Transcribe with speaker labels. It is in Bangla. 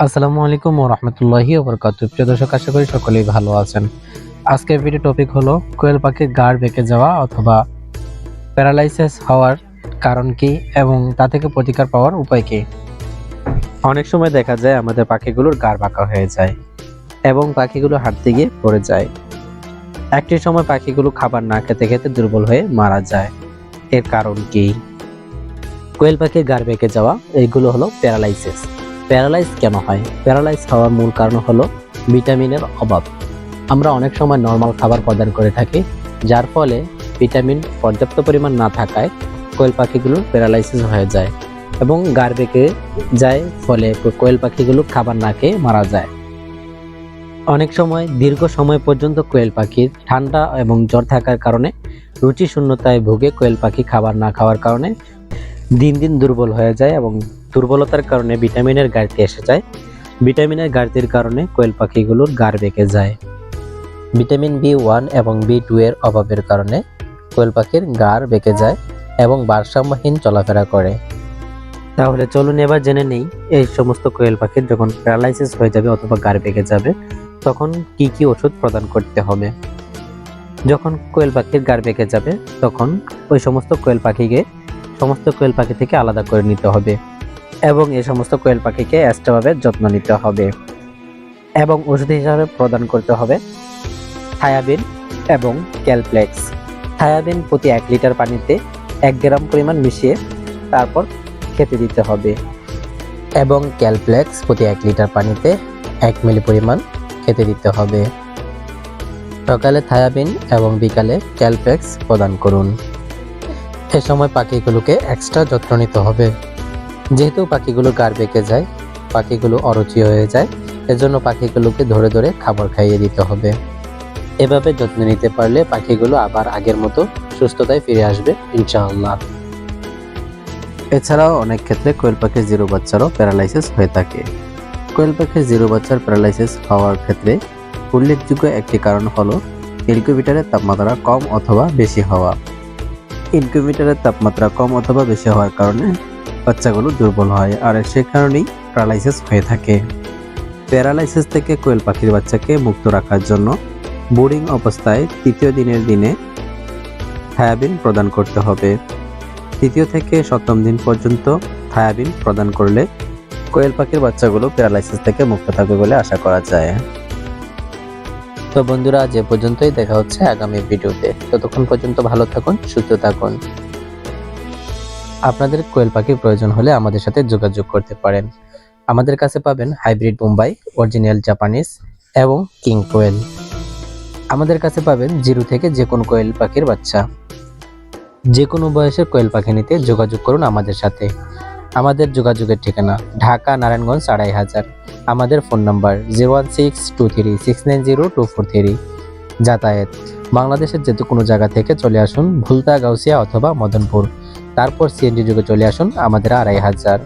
Speaker 1: আসসালামু আলাইকুম রহমতুল্লাহি ওবরকাত প্রিয় দর্শক, আশা করি সকলেই ভালো আছেন। আজকের ভিডিও টপিক হলো কোয়েল পাখির গাড় বেঁকে যাওয়া অথবা প্যারালাইসিস হওয়ার কারণ কি এবং তা থেকে প্রতিকার পাওয়ার উপায় কি? অনেক সময় দেখা যায় আমাদের পাখিগুলোর গাড় বাঁকা হয়ে যায় এবং পাখিগুলো হাঁটতে গিয়ে পড়ে যায়। একটি সময় পাখিগুলো খাবার না খেতে খেতে দুর্বল হয়ে মারা যায়। এর কারণ কি? কোয়েল পাখির গাড় বেঁকে যাওয়া, এইগুলো হলো প্যারালাইসিস প্যারালাইজ কেন হয়? প্যারালাইজ হওয়ার মূল কারণ হলো ভিটামিনের অভাব। আমরা অনেক সময় নর্মাল খাবার প্রদান করে থাকি, যার ফলে ভিটামিন পর্যাপ্ত পরিমাণ না থাকায় কোয়েল পাখিগুলো প্যারালাইসিস হয়ে যায় এবং গাড় বেঁকে যায়, ফলে কোয়েল পাখিগুলো খাবার না খেয়ে মারা যায়। অনেক সময় দীর্ঘ সময় পর্যন্ত কোয়েল পাখির ঠান্ডা এবং জ্বর থাকার কারণে রুচি শূন্যতায় ভুগে কোয়েল পাখি খাবার না খাওয়ার কারণে দিন দিন দুর্বল হয়ে যায় এবং দুর্বলতার কারণে ভিটামিনের ঘাটতি এসে যায়। ভিটামিনের ঘাটতির কারণে কোয়েল পাখিগুলোর গাড় বেঁকে যায়। ভিটামিন বি ওয়ান এবং বি টু এর অভাবের কারণে কোয়েল পাখির গাড় বেঁকে যায় এবং ভারসাম্যহীন চলাফেরা করে। তাহলে চলুন এবার জেনে নেই, এই সমস্ত কোয়েল পাখির যখন প্যারালাইসিস হয়ে যাবে অথবা গাড় বেঁকে যাবে, তখন কি কি ওষুধ প্রদান করতে হবে? যখন কোয়েল পাখির গাড় বেঁকে যাবে, তখন ওই সমস্ত কোয়েল পাখিকে সমস্ত কোয়েল পাখি থেকে আলাদা করে নিতে হবে এবং এই সমস্ত কোয়েল পাখিকে এক্সট্রাভাবে যত্ন নিতে হবে এবং ওষুধ হিসাবে প্রদান করতে হবে থায়াবিন এবং ক্যালপ্লেক্স। থায়াবিন প্রতি এক লিটার পানিতে এক গ্রাম পরিমাণ মিশিয়ে তারপর খেতে দিতে হবে এবং ক্যালপ্লেক্স প্রতি এক লিটার পানিতে এক মিলি পরিমাণ খেতে দিতে হবে। সকালে থায়াবিন এবং বিকালে ক্যালপ্লেক্স প্রদান করুন। এ সময় পাখিগুলোকে এক্সট্রা যত্ন নিতে হবে। যেহেতু পাখিগুলো গাড় বেঁকে যায়, পাখিগুলো অরুচি হয়ে যায়, এজন্য পাখিগুলোকে ধরে ধরে খাবার খাইয়ে দিতে হবে। এভাবে যত্ন নিতে পারলে পাখিগুলো আবার আগের মতো সুস্থতায় ফিরে আসবে, ইনশাআল্লাহ। এছাড়াও অনেক ক্ষেত্রে কোয়েল পাখির জিরো বাচ্চারও প্যারালাইসিস হয়ে থাকে। কোয়েল পাখির জিরো বাচ্চার প্যারালাইসিস হওয়ার ক্ষেত্রে উল্লেখযোগ্য একটি কারণ হলো ইনকিউবেটরের তাপমাত্রা কম অথবা বেশি হওয়া। ইনকিউবেটরের তাপমাত্রা কম অথবা বেশি হওয়ার কারণে বাচ্চাগুলো দুর্বল হয় আর সে কারণেই প্যারালাইসিস হয়ে থাকে। প্যারালাইসিস থেকে কোয়েল পাখির বাচ্চাকে মুক্ত রাখার জন্য বোর্ডিং অবস্থায় তৃতীয় দিনের দিনে থায়াবিন প্রদান করতে হবে। তৃতীয় থেকে সপ্তম দিন পর্যন্ত থায়াবিন প্রদান করলে কোয়েল পাখির বাচ্চাগুলো প্যারালাইসিস থেকে মুক্ত থাকবে বলে আশা করা যায়। তো বন্ধুরা, আজ এ পর্যন্তই। দেখা হচ্ছে আগামী ভিডিওতে। ততক্ষণ পর্যন্ত ভালো থাকুন, সুস্থ থাকুন। আপনাদের কোয়েল পাখির প্রয়োজন হলে আমাদের সাথে যোগাযোগ করতে পারেন। আমাদের কাছে পাবেন হাইব্রিড মুম্বাই, অরিজিনাল জাপানিজ এবং কিং কোয়েল। আমাদের কাছে পাবেন জিরো থেকে যে কোনো কোয়েল পাখির বাচ্চা। যে কোনো বয়সের কোয়েল পাখি নিতে যোগাযোগ করুন আমাদের সাথে। আমাদের যোগাযোগের ঠিকানা ঢাকা, নারায়ণগঞ্জ, আড়াই হাজার। আমাদের phone number zero one six two three, six nine zero two four three. যাতায়াত। বাংলাদেশের যে কোনো জায়গা থেকে চলে আসুন, ভুলতা, গাউসিয়া অথবা মদনপুর। তারপর সিএনজি যুগে চলে আসুন আমাদের আড়াই হাজার।